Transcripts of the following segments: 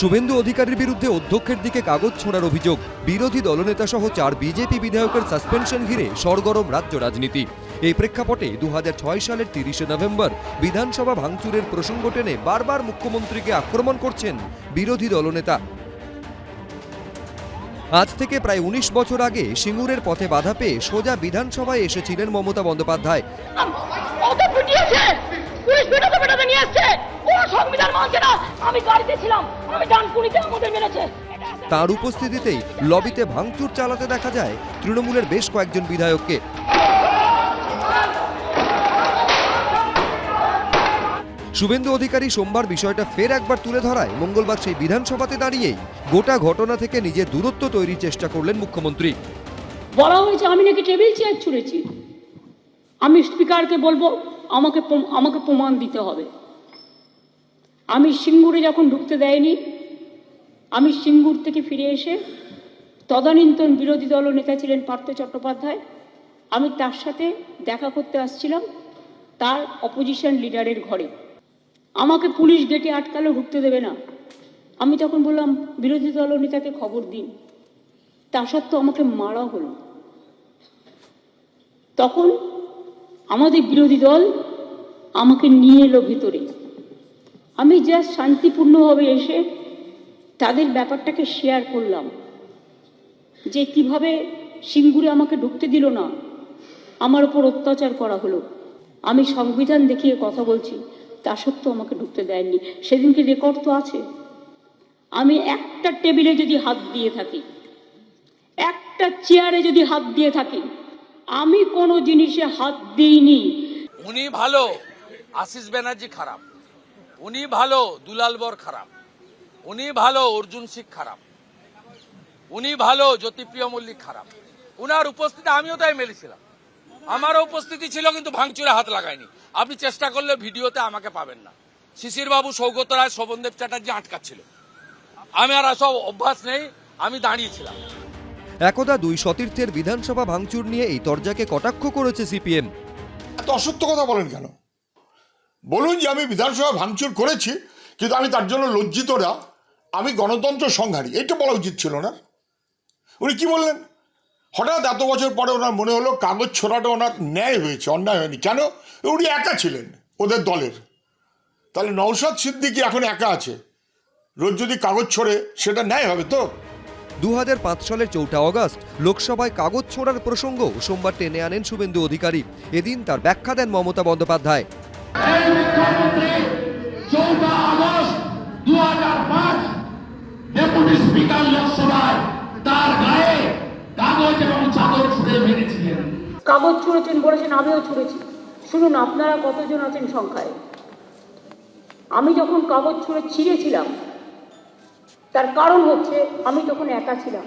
শুভেন্দু অধিকারীর বিরুদ্ধে অধ্যক্ষের দিকে কাগজ ছোঁড়ার অভিযোগ। বিরোধী দলনেতা সহ চার বিজেপি বিধায়কের সাসপেনশন ঘিরে সরগরম রাজ্য রাজনীতি। এই প্রেক্ষাপটে দু হাজার ছয় সালের তিরিশে নভেম্বর বিধানসভা ভাঙচুরের প্রসঙ্গ টেনে বারবার মুখ্যমন্ত্রীকে আক্রমণ করছেন বিরোধী দলনেতা। আজ থেকে প্রায় উনিশ বছর আগে সিঙ্গুরের পথে বাধা পেয়ে সোজা বিধানসভায় এসেছিলেন মমতা বন্দ্যোপাধ্যায়। ওকে পিটিয়েছে পুলিশ পিটাতে পিটাতে নিয়ে এসছে ওরা সংবিধান মানছে না। আমি গাড়িতে ছিলাম। আমি ডানকুনিতে আমাদের মেরেছে। তার উপস্থিতিতেই লবিতে ভাঙচুর চালাতে দেখা যায় তৃণমূলের বেশ কয়েকজন বিধায়ককে। শুভেন্দু অধিকারী সোমবার বিষয়টা ফের একবার তুলে ধরায় মঙ্গলবার সেই বিধানসভাতে দাঁড়িয়েই গোটা ঘটনা থেকে নিজের দূরত্ব তৈরির চেষ্টা করলেন মুখ্যমন্ত্রী। বলা হয়েছে আমি নাকি টেবিল চেয়ার ছুঁড়েছি। আমি স্পিকারকে বলব আমাকে আমাকে প্রমাণ দিতে হবে। আমি সিঙ্গুরে যখন ঢুকতে দেয়নি, আমি সিঙ্গুর থেকে ফিরে এসে তদানীন্তন বিরোধী দল নেতা ছিলেন পার্থ চট্টোপাধ্যায়। আমি তার সাথে দেখা করতে আসছিলাম তার অপোজিশন লিডারের ঘরে। আমাকে পুলিশ গেটে আটকালো ঢুকতে দেবে না। আমি তখন বললাম, বিরোধী দল নেতাকে খবর দিন। তা সত্ত্বেও আমাকে মারা হলো। তখন আমাদের বিরোধী দল আমাকে নিয়ে এলো ভিতরে। আমি জাস্ট শান্তিপূর্ণভাবে এসে তাদের ব্যাপারটাকে শেয়ার করলাম। যে কীভাবে সিঙ্গুরে আমাকে ঢুকতে দিল না, আমার ওপর অত্যাচার করা হলো। আমি সংবিধান দেখিয়ে কথা বলছি, তা সত্ত্বেও আমাকে ঢুকতে দেয়নি। সেদিনকে রেকর্ড তো আছে। আমি একটা টেবিলে যদি হাত দিয়ে থাকি, একটা চেয়ারে যদি হাত দিয়ে থাকি, আমি কোনো জিনিসে হাত দিইনি। উনি ভালো, আশিস ব্যানার্জি খারাপ। উনি ভালো দুলাল বর খারাপ। উনি ভালো অর্জুন সিং খারাপ। উনি ভালো জ্যোতিপ্রিয় মল্লিক খারাপ। উনার উপস্থিতি আমিও তাই মেলেছিলাম। আমারও উপস্থিতি ছিল কিন্তু ভাঙচুরে হাত লাগায়নি আপনি চেষ্টা করলে ভিডিওতে আমাকে পাবেন না। শিশির বাবু সৌগত রায় শোভনদেব চ্যাটার্জি আটকাচ্ছিল। আমি আর সব অভ্যাস নেই আমি দাঁড়িয়েছিলাম। একদা দুই সতীর্থের বিধানসভা ভাঙচুর নিয়ে এই তরজাকে কটাক্ষ করেছে সিপিএম। এত অসত্য কথা বলেন কেন? বলুন যে আমি বিধানসভা ভাঙচুর করেছি, কিন্তু আমি তার জন্য লজ্জিত না আমি গণতন্ত্র সংহারী। এটা বলা উচিত ছিল না। উনি কি বললেন? হঠাৎ এত বছর পরে ওনার মনে হলো কাগজ ছোড়াটা ওনার ন্যায় হয়েছে, অন্যায় হয়নি। কেন? উনি একা ছিলেন ওদের দলের। তাহলে নৌসাদ সিদ্দিকি এখন একা আছে। রোজ যদি কাগজ ছোড়ে, সেটা ন্যায় হবে তো? দু হাজার পাঁচ সালের চৌঠা অগস্ট লোকসভায় কাগজ ছোড়ার প্রসঙ্গ সোমবার টেনে আনেন শুভেন্দু অধিকারী। এদিন তার ব্যাখ্যা দেন মমতা বন্দ্যোপাধ্যায়। এই মুখ্যমন্ত্রী চৌঠা আগস্ট দু হাজার পাঁচ ডেপুটি স্পিকার লোকসভায় তার গায়ে কাগজ এবং চাদর ছুঁড়ে মেরেছিলেন। কাগজ ছুঁড়েছেন বলেছেন, আমিও ছুঁড়েছি। শুনুন, আপনারা কতজন আছেন সংখ্যায়? আমি যখন কাগজ ছুঁড়ে ছিঁড়েছিলাম, তার কারণ হচ্ছে আমি তখন একা ছিলাম।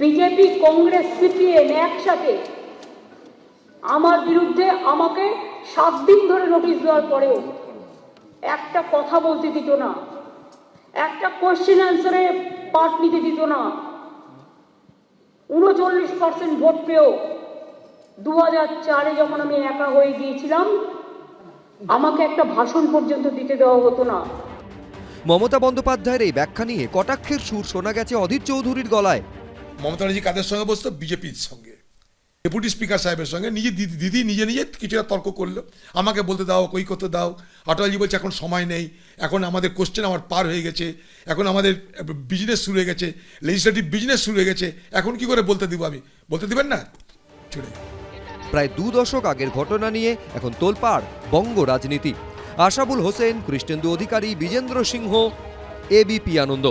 বিজেপি, কংগ্রেস, সিপিএম একসাথে আমার বিরুদ্ধে আমাকে সাত দিন ধরে নোটিশ দেওয়ার পরেও একটা কথা বলতে দিত না। একটা কোশ্চেন অ্যান্সারে পার্ট নিতে দিত না। উনচল্লিশ পার্সেন্ট ভোট পেয়েও দু হাজার চারে যখন আমি একা হয়ে গিয়েছিলাম আমাকে একটা ভাষণ পর্যন্ত দিতে দেওয়া হতো না। মমতা বন্দ্যোপাধ্যায়ের এই ব্যাখ্যা নিয়ে কটাক্ষের সুর শোনা গেছে অধীর চৌধুরীর গলায়। মমতা ব্যানার্জি কাদের সঙ্গে বসতো বিজেপির সঙ্গে। ডেপুটি স্পিকার সাহেবের সঙ্গে নিজে দিদি নিজে নিজে কিছুটা তর্ক করল। আমাকে বলতে দাও, কই করতে দাও। অটলজি বলছে, এখন সময় নেই। এখন আমাদের কোশ্চেন আমার পার হয়ে গেছে। এখন আমাদের বিজনেস শুরু হয়ে গেছে। লেজিসলেটিভ বিজনেস শুরু হয়ে গেছে। এখন কি করে বলতে দিব আমি? বলতে দিবেন না? চলে প্রায় দু দশক আগের ঘটনা নিয়ে এখন তোলপাড় বঙ্গ রাজনীতি। আশাবুল হোসেন, কৃষ্ণেন্দু অধিকারী, বিজেন্দ্র সিংহ এবিপি আনন্দ।